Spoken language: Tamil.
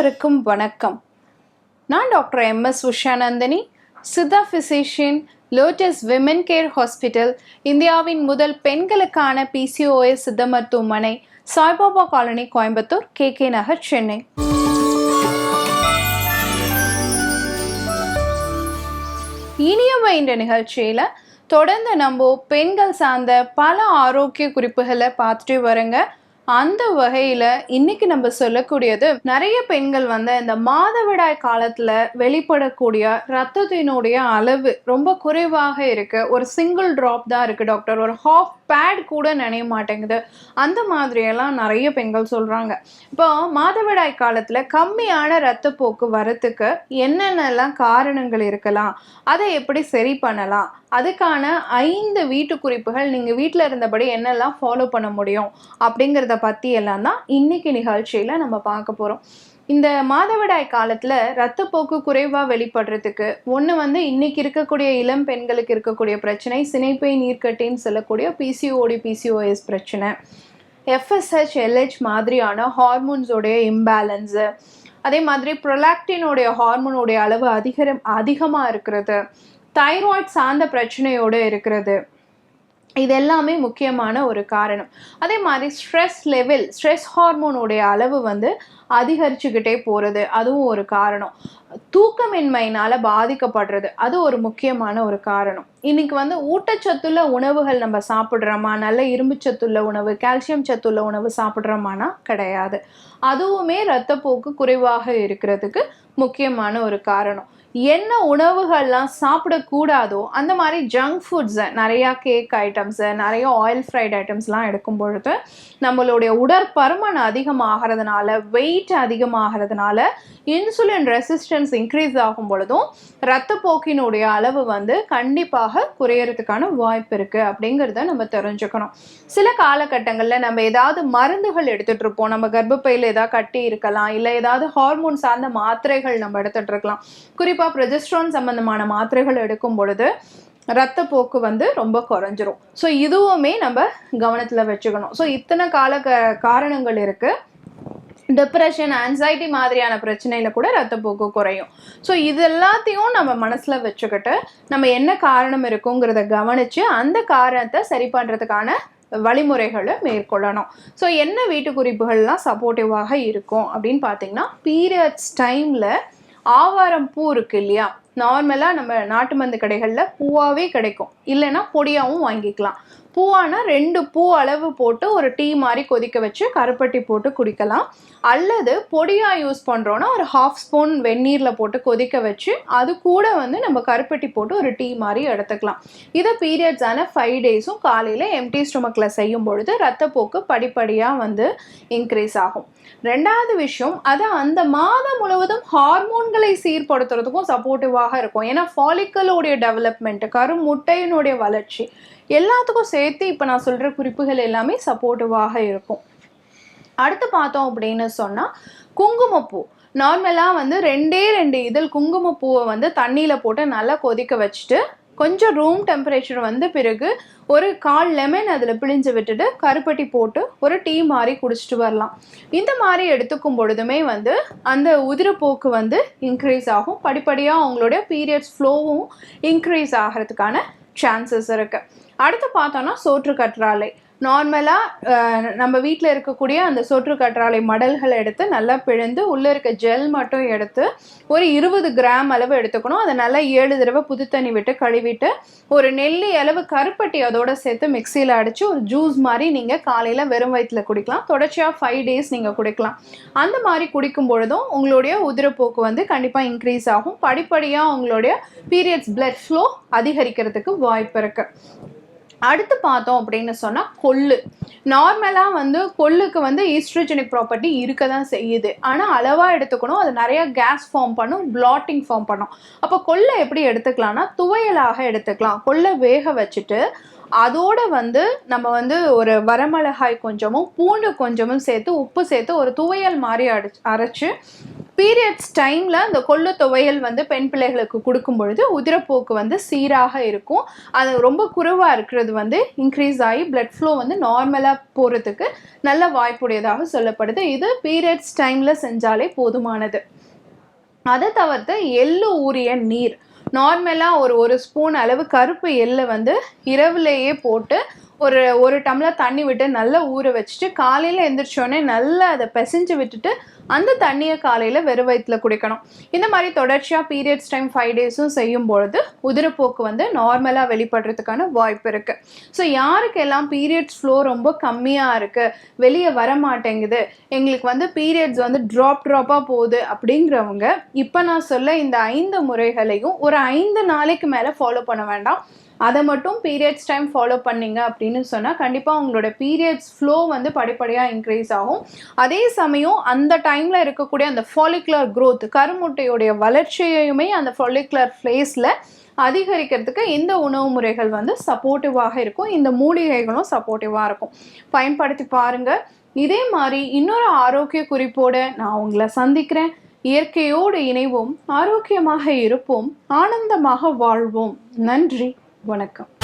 அனைவருக்கும் வணக்கம். நான் doctor M. S. Ushanandhini Siddha physician Lotus women care hospital இந்தியாவின் முதல் பெண்களுக்கான பிசிஓஎஸ் சித்த மருத்துவமனை Saibaba colony Coimbatore K. K. Nagar Chennai. இனியவை இந்த நிகழ்ச்சியில் தொடர்ந்து நம்ம பெண்கள் சார்ந்த பல ஆரோக்கிய குறிப்புகளை பார்த்துட்டு வரங்க. அந்த வகையில இன்னைக்கு நம்ம சொல்லக்கூடியது நிறைய பெண்கள் வந்து இந்த மாதவிடாய் காலத்துல வெளிப்படக்கூடிய ரத்தத்தினுடைய அளவு ரொம்ப குறைவாக இருக்கு. ஒரு சிங்கிள் டிராப் தான் இருக்கு டாக்டர் ஒரு ஹாஃப் பேட் கூட நினைய மாட்டேங்குது. அந்த மாதிரியெல்லாம் நிறைய பெண்கள் சொல்றாங்க. இப்போ மாதவிடாய் காலத்துல கம்மியான ரத்தப்போக்கு வரத்துக்கு என்னென்னலாம் காரணங்கள் இருக்கலாம்? அதை எப்படி சரி பண்ணலாம்? அதுக்கான ஐந்து வீட்டு குறிப்புகள் நீங்கள் வீட்டில் இருந்தபடி என்னெல்லாம் ஃபாலோ பண்ண முடியும்? அப்படிங்கிறத பற்றி எல்லாம் தான் இன்னைக்கு நிகழ்ச்சியில் நம்ம பார்க்க போகிறோம் இந்த மாதவிடாய் காலத்தில் ரத்தப்போக்கு குறைவாக வெளிப்படுறதுக்கு ஒன்று வந்து இன்னைக்கு இருக்கக்கூடிய இளம் பெண்களுக்கு இருக்கக்கூடிய பிரச்சனை சினைப்பை நீர்க்கட்டின்னு சொல்லக்கூடிய பிசிஓடி பிசிஓஎஸ் பிரச்சனை. எஃப்எஸ்ஹெச் எல்ஹெச் மாதிரியான ஹார்மோன்ஸோடைய இம்பேலன்ஸு அதே மாதிரி ப்ரொலாக்டினோடைய ஹார்மோனுடைய அளவு அதிகரம் அதிகமாக இருக்கிறது தைராய்ட் சார்ந்த பிரச்சனையோடு இருக்கிறது. இது எல்லாமே முக்கியமான ஒரு காரணம். அதே மாதிரி ஸ்ட்ரெஸ் லெவல் ஸ்ட்ரெஸ் ஹார்மோனுடைய அளவு வந்து அதிகரிச்சுக்கிட்டே போகிறது அதுவும் ஒரு காரணம். தூக்கமின்மையினால் பாதிக்கப்படுறது அது ஒரு முக்கியமான ஒரு காரணம். இன்னைக்கு வந்து ஊட்டச்சத்துள்ள உணவுகள் நம்ம சாப்பிட்றோமா? நல்ல இரும்பு சத்துள்ள உணவு கால்சியம் சத்துள்ள உணவு சாப்பிட்றோமானா? கிடையாது. அதுவுமே இரத்தப்போக்கு குறைவாக இருக்கிறதுக்கு முக்கியமான ஒரு காரணம். என்ன உணவுகள்லாம் சாப்பிடக்கூடாதோ அந்த மாதிரி ஜங்க் ஃபுட்ஸை நிறையா கேக் ஐட்டம்ஸு நிறைய ஆயில் ஃப்ரைட் ஐட்டம்ஸ்லாம் எடுக்கும் பொழுது நம்மளுடைய உடற்பருமன் அதிகமாகிறதுனால வெயிட் அதிகமாகிறதுனால இன்சுலின் ரெசிஸ்டன்ஸ் இன்க்ரீஸ் ஆகும் பொழுதும் ரத்தப்போக்கினுடைய அளவு வந்து கண்டிப்பாக குறையறதுக்கான வாய்ப்பு இருக்குது அப்படிங்கிறத நம்ம தெரிஞ்சுக்கணும். சில காலகட்டங்களில் நம்ம ஏதாவது மருந்துகள் எடுத்துகிட்டு இருப்போம். நம்ம கர்ப்பப்பையில் ஏதாவது கட்டி இருக்கலாம். இல்லை ஏதாவது ஹார்மோன் சார்ந்த மாத்திரைகள் நம்ம எடுத்துகிட்டு இருக்கலாம். குறிப்பாக ப்ரொஜெஸ்ட்ரான் சம்மந்தமான மாத்திரைகள் எடுக்கும் பொழுது ரத்தப்போக்கு வந்து ரொம்ப குறைஞ்சிரும். ஸோ இதுவுமே நம்ம கவனத்தில் வச்சுக்கணும். ஸோ இத்தனை கால க காரணங்கள் இருக்குது டிப்ரெஷன் ஆன்சைட்டி மாதிரியான பிரச்சனையில் கூட ரத்தப்போக்கு குறையும். ஸோ இது எல்லாத்தையும் நம்ம மனசில் வச்சுக்கிட்டு நம்ம என்ன காரணம் இருக்குங்கிறத கவனித்து அந்த காரணத்தை சரி பண்ணுறதுக்கான வழிமுறைகளை மேற்கொள்ளணும். ஸோ என்ன வீட்டு குறிப்புகள்லாம் சப்போர்ட்டிவாக இருக்கும் அப்படின்னு பார்த்தீங்கன்னா பீரியட்ஸ் டைமில் ஆவாரம் பூ இருக்கு இல்லையா? நார்மலாக நம்ம நாட்டு மருந்து கடைகளில் பூவாகவே கிடைக்கும். இல்லைன்னா பொடியாகவும் வாங்கிக்கலாம். பூவானா ரெண்டு பூ அளவு போட்டு ஒரு டீ மாதிரி கொதிக்க வச்சு கருப்பட்டி போட்டு குடிக்கலாம். அல்லது பொடியாக யூஸ் பண்ணுறோன்னா ஒரு ஹாஃப் ஸ்பூன் வெந்நீரில் போட்டு கொதிக்க வச்சு அது கூட வந்து நம்ம கருப்பட்டி போட்டு ஒரு டீ மாதிரி எடுத்துக்கலாம். இதை பீரியட்ஸான ஃபைவ் டேஸும் காலையில் எம்டி ஸ்டொமக்கில் செய்யும் பொழுது ரத்தப்போக்கு படிப்படியாக வந்து இன்க்ரீஸ் ஆகும். ரெண்டாவது விஷயம் அது அந்த மாதம் முழுவதும் ஹார்மோன்களை சீர்படுத்துறதுக்கும் சப்போர்ட்டிவாக இருக்கும். ஏன்னா ஃபாலிக்கலோடைய டெவலப்மெண்ட் கருமுட்டையினுடைய வளர்ச்சி எல்லாத்துக்கும் சேர்த்து இப்போ நான் சொல்கிற குறிப்புகள் எல்லாமே சப்போர்ட்டிவாக இருக்கும். அடுத்து பார்த்தோம் அப்படின்னு சொன்னால் குங்குமப்பூ. நார்மலாக வந்து ரெண்டே ரெண்டு இதழ் குங்குமப்பூவை வந்து தண்ணியில் போட்டு நல்லா கொதிக்க வச்சுட்டு கொஞ்சம் ரூம் டெம்பரேச்சர் வந்த பிறகு ஒரு கால் லெமன் அதில் பிழிஞ்சு விட்டுட்டு கருப்பட்டி போட்டு ஒரு டீ மாதிரி குடிச்சிட்டு வரலாம். இந்த மாதிரி எடுத்துக்கும் பொழுதுமே வந்து அந்த உதிரப்போக்கு வந்து இன்க்ரீஸ் ஆகும். படிப்படியாக அவங்களுடைய பீரியட்ஸ் ஃப்ளோவும் இன்க்ரீஸ் ஆகிறதுக்கான சான்சஸ் இருக்குது அடுத்து பார்த்தோன்னா சோற்று கற்றாழை. நார்மலாக நம்ம வீட்டில் இருக்கக்கூடிய அந்த சொற்று கற்றாழை மடல்களை எடுத்து நல்லா பிழிந்து உள்ளே இருக்க ஜெல் மட்டும் எடுத்து ஒரு இருபது கிராம் அளவு எடுத்துக்கணும். அதை நல்லா ஏழு தடவை புது தண்ணி விட்டு கழுவிட்டு ஒரு நெல்லி அளவு கருப்பட்டி அதோட சேர்த்து மிக்சியில் அடித்து ஒரு ஜூஸ் மாதிரி நீங்கள் காலையில் வெறும் வயிற்றில் குடிக்கலாம். தொடர்ச்சியாக ஃபைவ் டேஸ் நீங்கள் குடிக்கலாம். அந்த மாதிரி குடிக்கும் பொழுதும் உங்களுடைய உதிரப்போக்கு வந்து கண்டிப்பாக இன்க்ரீஸ் ஆகும். படிப்படியாக உங்களுடைய பீரியட்ஸ் பிளட் ஃப்ளோ அதிகரிக்கிறதுக்கு வாய்ப்பு இருக்குது அடுத்து பார்த்தோம் அப்படின்னு சொன்னால் கொள்ளு. நார்மலாக வந்து கொள்ளுக்கு வந்து ஈஸ்ட்ரோஜெனிக் ப்ராப்பர்ட்டி இருக்க தான் செய்யுது. ஆனால் அளவாக எடுத்துக்கணும். அது நிறையா கேஸ் ஃபார்ம் பண்ணும் பிளாட்டிங் ஃபார்ம் பண்ணும். அப்போ கொள்ளை எப்படி எடுத்துக்கலாம்னா துவையலாக எடுத்துக்கலாம். கொள்ளை வேக வச்சுட்டு அதோட வந்து நம்ம வந்து ஒரு வரமிளகாய் கொஞ்சமும் பூண்டு கொஞ்சமும் சேர்த்து உப்பு சேர்த்து ஒரு துவையல் மாதிரி அடிச்சு அரைச்சு பீரியட்ஸ் டைமில் அந்த கொள்ளு துவையல் வந்து பெண் பிள்ளைகளுக்கு கொடுக்கும் பொழுது உதிரப்போக்கு வந்து சீராக இருக்கும். அது ரொம்ப குறைவாக இருக்கிறது வந்து இன்க்ரீஸ் ஆகி பிளட் ஃப்ளோ வந்து நார்மலாக போகிறதுக்கு நல்ல வாய்ப்புடையதாக சொல்லப்படுது. இது பீரியட்ஸ் டைமில் செஞ்சாலே போதுமானது. அதை தவிர்த்து எள்ளு ஊறிய நீர். நார்மலாக ஒரு ஒரு ஸ்பூன் அளவு கருப்பு எள்ளை வந்து இரவுலேயே போட்டு ஒரு ஒரு டம்ளர் தண்ணி விட்டு நல்லா ஊற வச்சுட்டு காலையில் எந்திரிச்சோடனே நல்லா அதை பிசைஞ்சு விட்டுட்டு அந்த தண்ணியை காலையில் வெறும் வயிற்றுல குடிக்கணும். இந்த மாதிரி தொடர்ச்சியாக பீரியட்ஸ் டைம் ஃபைவ் டேஸும் செய்யும் பொழுது உதிரப்போக்கு வந்து நார்மலாக வெளிப்படுறதுக்கான வாய்ப்பு இருக்குது ஸோ யாருக்கெல்லாம் பீரியட்ஸ் ஃப்ளோ ரொம்ப கம்மியாக இருக்குது வெளியே வர மாட்டேங்குது எங்களுக்கு வந்து பீரியட்ஸ் வந்து ட்ராப் ட்ராப்பாக போகுது அப்படிங்கிறவங்க இப்போ நான் சொல்ல இந்த ஐந்து முறைகளையும் ஒரு ஐந்து நாளைக்கு மேலே ஃபாலோ பண்ண வேண்டாம். அதை மட்டும் பீரியட்ஸ் டைம் ஃபாலோ பண்ணீங்க அப்படின்னு சொன்னால் கண்டிப்பாக உங்களோட பீரியட்ஸ் ஃப்ளோ வந்து படிப்படியாக இன்க்ரீஸ் ஆகும். அதே சமயம் அந்த டைமில் இருக்கக்கூடிய அந்த ஃபாலிகுலர் க்ரோத் கருமுட்டையுடைய வளர்ச்சியையுமே அந்த ஃபாலிகுலர் ஃபேஸில் அதிகரிக்கிறதுக்கு இந்த உணவு முறைகள் வந்து சப்போர்ட்டிவாக இருக்கும். இந்த மூலிகைகளும் சப்போர்ட்டிவாக இருக்கும். பயன்படுத்தி பாருங்கள் இதே மாதிரி இன்னொரு ஆரோக்கிய குறிப்போடு நான் உங்களை சந்திக்கிறேன். இயற்கையோடு இணைவோம் ஆரோக்கியமாக இருப்போம் ஆனந்தமாக வாழ்வோம். நன்றி. வணக்கம்.